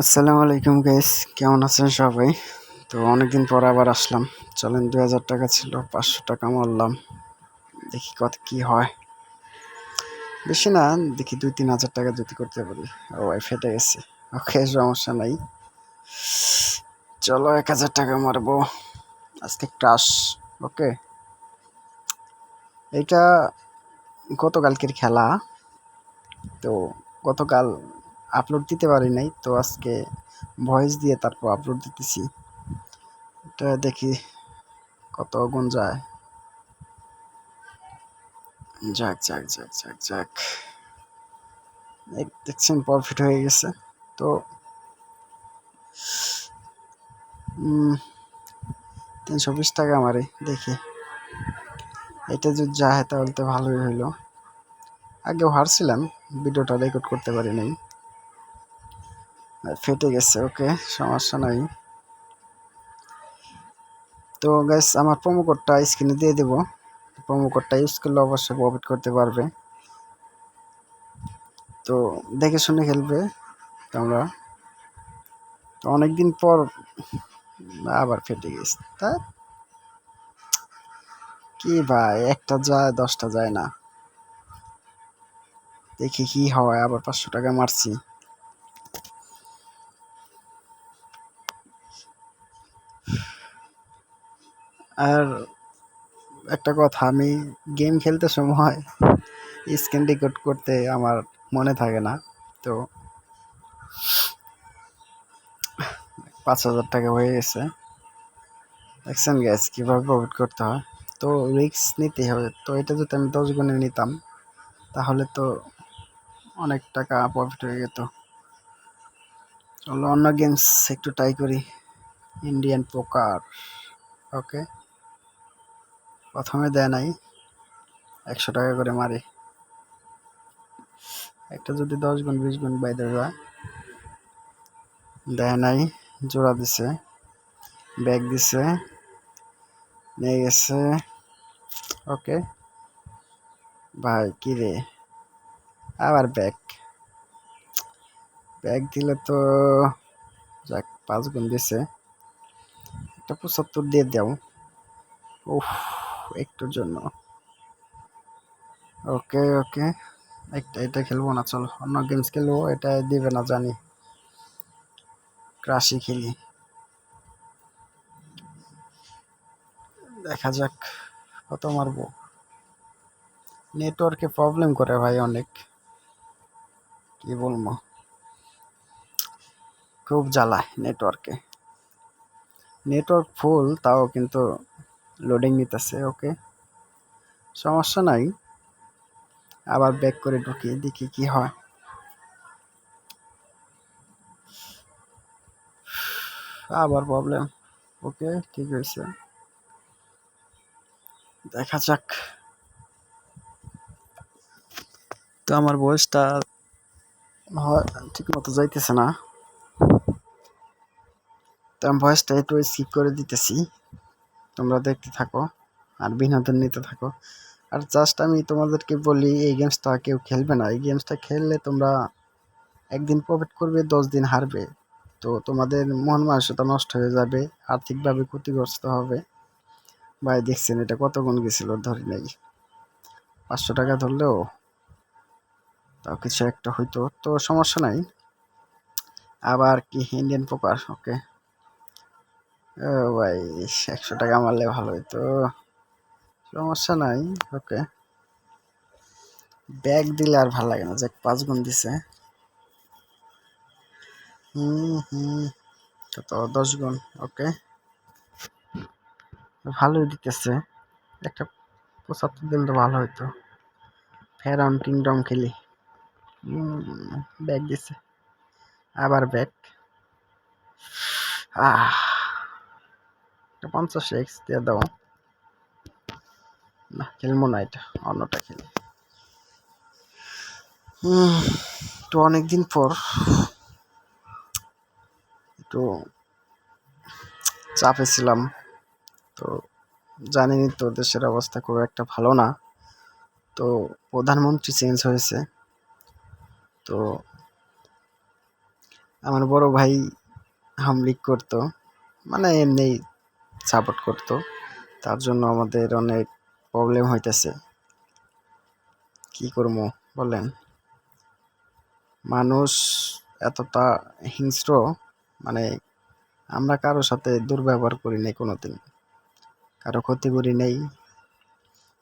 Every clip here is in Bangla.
আসসালামু আলাইকুম গাইস কেমন আছেন সবাই? তো অনেকদিন পর আবার আসলাম। চলেন দুই হাজার টাকা ছিল, পাঁচশো টাকা মারলাম। দেখি কত কি হয়। বেশি না, দেখি দুই তিন হাজার টাকা যদি করতে পারি। ও ভাই ফেটে গেছে। ওকে, সমস্যা নাই। চলো এক হাজার টাকা মারবো। আজকে ক্রাশ ওকে? এইটা গতকালকের খেলা। তো গতকাল আপলোড দিতে পারি নাই, তো আজকে ভয়েস দিয়ে তারপর আপলোড দিতেছি। এটা দেখি কত গুণ যায়। যাক যাক যাক যাক যাক। দেখছেন প্রফিট হয়ে গেছে, তো তিনশো বিশ টাকা আমারে দেখি। এটা যদি যায় তাহলে তো ভালোই হইল। আগে হারছিলাম, ভিডিওটা রেকর্ড করতে পারি নাই। ফেটে গেছে, ওকে? সমস্যা নাই। তো গ্যাস আমার প্রোমো কোডটা স্ক্রিনে দিয়ে দেবো। প্রোমো কোডটা ইউজ করলে অবশ্যই প্রফিট করতে পারবে। তো দেখে শুনে খেলবে তোমরা। তো অনেকদিন পর আবার ফেটে গেছে। তা কি ভাই, একটা যায়, দশটা যায় না। দেখি কি হয়, আবার পাঁচশো টাকা মারছি। আর একটা কথা, আমি গেম খেলতে সময় স্ক্রিন রেকর্ড করতে আমার মনে থাকে না। তো পাঁচ হাজার টাকা হয়ে গেছে। দেখছেন গ্যাস কীভাবে প্রফিট করতে হয়? তো রিক্স নিতেই হবে। তো এটা যদি আমি দশ গুণে নিতাম, তাহলে তো অনেক টাকা প্রফিট হয়ে যেত। চলো অন্য গেমস একটু ট্রাই করি। ইন্ডিয়ান পোকার ওকে প্রথমে দেয় নাই। একশো টাকা করে মারি। একটা যদি দশ গুণ, বিশ গুণ বাইরে যায়, দেয় নাই, জোড়া দিছে, ব্যাগ দিছে, নিয়ে গেছে। ওকে। ভাই, কি রে? আবার ব্যাগ। ব্যাগ দিলে তো যাক, পাঁচ গুণ দিছে। একটা পঁচাত্তর দিয়ে দাও। উফ। একটুর জন্য। ওকে ওকে। একটা এটা খেলব না, চলো। অন্য গেমস খেলব, এটা দিবে না, জানি। ক্রাশি খেলি। দেখা যাক কত মারবো। নেটওয়ার্কে প্রবলেম করে ভাই অনেক। কি বলব? খুব জ্বালায় নেটওয়ার্কে নেটওয়ার্ক ফুল তাও কিন্তু লোডিং নিতেছে ওকে সমস্যা নাই। আবার ব্যাক করে ঢুকি দেখি কি হয়। আবার প্রবলেম ওকে ঠিক হয়েছে। দেখা যাক। তো আমার বয়সটা ঠিক মতো যাইতেছে না। তো আমি ভয়েসটা একটু স্কিপ করে দিতেছি। তোমরা দেখতে থাকো আর বিনোদন নিতে থাকো। আর জাস্ট আমি তোমাদেরকে বলি, এই গেমসটা কেউ খেলবে না। এই গেমসটা খেললে তোমরা একদিন প্রফিট করবে, দশ দিন হারবে। তো তোমাদের মন মানসিকতা নষ্ট হয়ে যাবে, আর্থিকভাবে ক্ষতিগ্রস্ত হবে। ভাই, দেখছেন এটা কত গুণ গেছিল, ধরি নাই। পাঁচশো টাকা ধরলেও তাও কিছু একটা হইতো, তো সমস্যা নাই। আবার কি ইন্ডিয়ান পোকার ওকে ও ভাই, একশো টাকা মারলে ভালো হইতো। সমস্যা নাই, ওকে। ব্যাগ দিলে আর ভালো লাগে না যে পাঁচ গুণ দিছে। হুম হুম, কত? দশ গুণ, ওকে। ভালোই দিতেছে। একটা পঁচাত্তর দিলে তো ভালো হইতো। ফেরাউন কিংডম খেলি। ব্যাগ দিছে। আবার ব্যাগ। আহ। পঞ্চাশ এক্স দিয়ে দাও। না, খেলব না এটা, অন্যটা খেলি। তো অনেকদিন পর একটু চাপে ছিলাম। তো জানিনি তো দেশের অবস্থা খুব একটা ভালো না। তো প্রধানমন্ত্রী চেঞ্জ হয়েছে। তো আমার বড় ভাই হামলিক করতো। মানে এমনি সাপোর্ট করতো। তার জন্য আমাদের অনেক প্রবলেম হইতেছে। কি করব বলেন? মানুষ এতটা হিংস্র মানে আমরা কারোর সাথে দুর্ব্যবহার করি নাই কোনোদিন। কারও ক্ষতি করি নেই।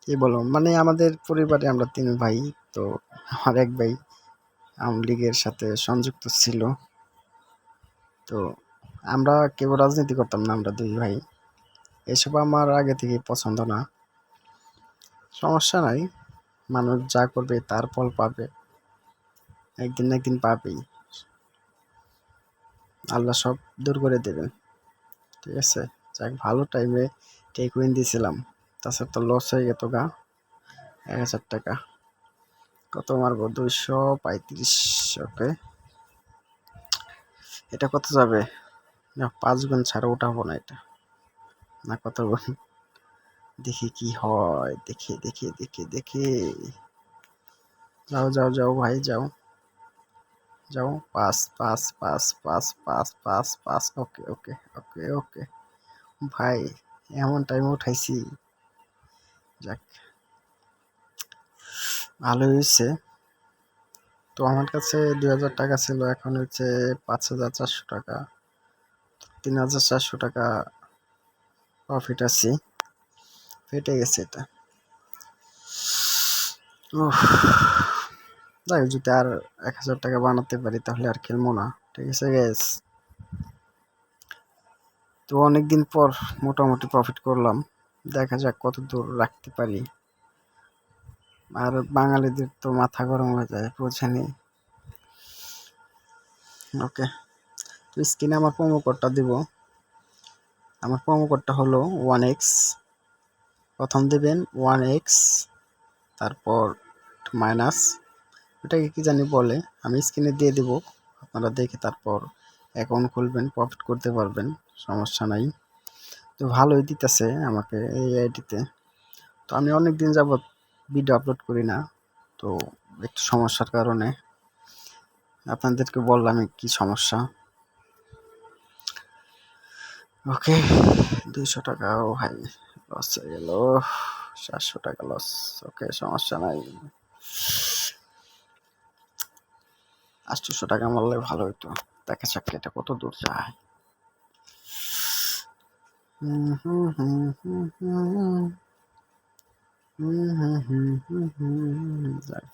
কি বলো? মানে আমাদের পরিবারে আমরা তিন ভাই, তো আমার এক ভাই আওয়ামী লীগের সাথে সংযুক্ত ছিল। তো আমরা কেউ রাজনীতি করতাম না, আমরা দুই ভাই। এসব আমার আগে থেকে পছন্দ না। সমস্যা নাই। মানুষ যা করবে তার ফল পাবে। একদিন না একদিন পাবেই। আল্লাহ সব দূর করে দেবেন। ঠিক আছে? যাক, ভালো টাইমে টেক উইন দিয়েছিলাম তাছাড়া তো লস হয়ে গেত গা। এক হাজার টাকা। কত মারবো? দুইশো পঁয়ত্রিশ ওকে এটা কত যাবে? না, পাঁচ গুণ ছাড়া উঠাবো না এটা। না কত দেখি কি হয়। দেখে, দেখি দেখে, দেখি। যাও যাও যাও ভাই, যাও। যাও পাঁচ পাঁচ পাঁচ পাঁচ পাঁচ পাঁচ পাঁচ ওকে ওকে ওকে ওকে। ভাই, এমন টাইমে উঠাইছি। যাক, ভালো হয়েছে তো আমার কাছে দুই হাজার টাকা ছিল, এখন হচ্ছে পাঁচ হাজার চারশো টাকা। তিন হাজার চারশো টাকা প্রফিট আছি। ফেটে গেছে এটা। যাই যদি আর এক হাজার টাকা বানাতে পারি, তাহলে আর খেলব না। ঠিক আছে গ্যাস তো অনেকদিন পর মোটামুটি প্রফিট করলাম। দেখা যাক কত দূর রাখতে পারি। আর বাঙালিদের তো মাথা গরম হয়ে যায়, বোঝেনি? ওকে তো স্ক্রিনে আমার প্রোমো কোডটা দিব। আমার প্রোমো কোডটা হলো ওয়ান এক্স। প্রথম দেবেন ওয়ান এক্স, তারপর মাইনাস। ওটাকে কি জানি বলে, আমি স্ক্রিনে দিয়ে দেব, আপনারা দেখে তারপর অ্যাকাউন্ট খুলবেন প্রফিট করতে পারবেন, সমস্যা নাই। তো ভালোই দিতেছে আমাকে এই আইডিতে। তো আমি অনেক দিন যাবৎ ভিডিও আপলোড করি না, তো একটু সমস্যার কারণে। আপনাদেরকে বললাম কি সমস্যা। ওকে দুইশো টাকা ও ভাই লস হয়ে গেল চারশো টাকা লস ওকে সমস্যা নাই আটশোশো টাকা মারলে ভালো হতো দেখা যাক এটা কত দূর যায়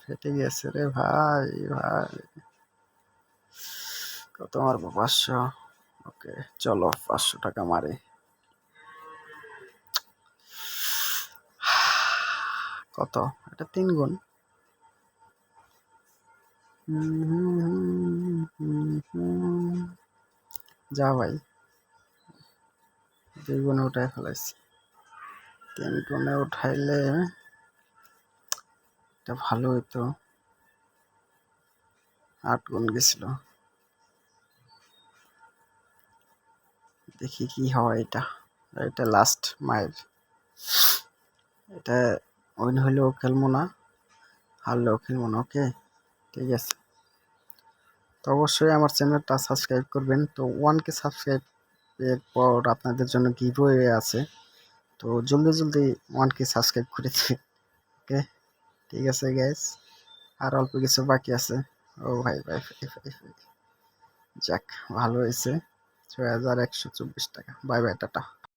ফেটে গেছে রে ভাই ভাই কত মারবো পাঁচশো ওকে, চলো, পাঁচশো টাকা মারে। কত? এটা তিন গুণ। যা ভাই, দুই গুণে উঠাই ফেলাইছি। তিন গুণে উঠাইলে এটা ভালো হইতো। আট গুণ গেছিল। দেখি কি হয় এটা। এটা লাস্ট মাইল। এটা উইন হইলেও খেলব না হারলেও খেলব না ওকে ঠিক আছে। তো অবশ্যই আমার চ্যানেলটা সাবস্ক্রাইব করবেন। তো ওয়ান কে সাবস্ক্রাইব এর পর আপনাদের জন্য গিভওয়ে আছে। তো জলদি জলদি ওয়ান কে সাবস্ক্রাইব করে দিন ওকে ঠিক আছে গ্যাস আর অল্প কিছু বাকি আছে। ও ভাই ভাই। যাক, ভালো হয়েছে। ছয় হাজার একশো চব্বিশ টাকা। Bye bye tata.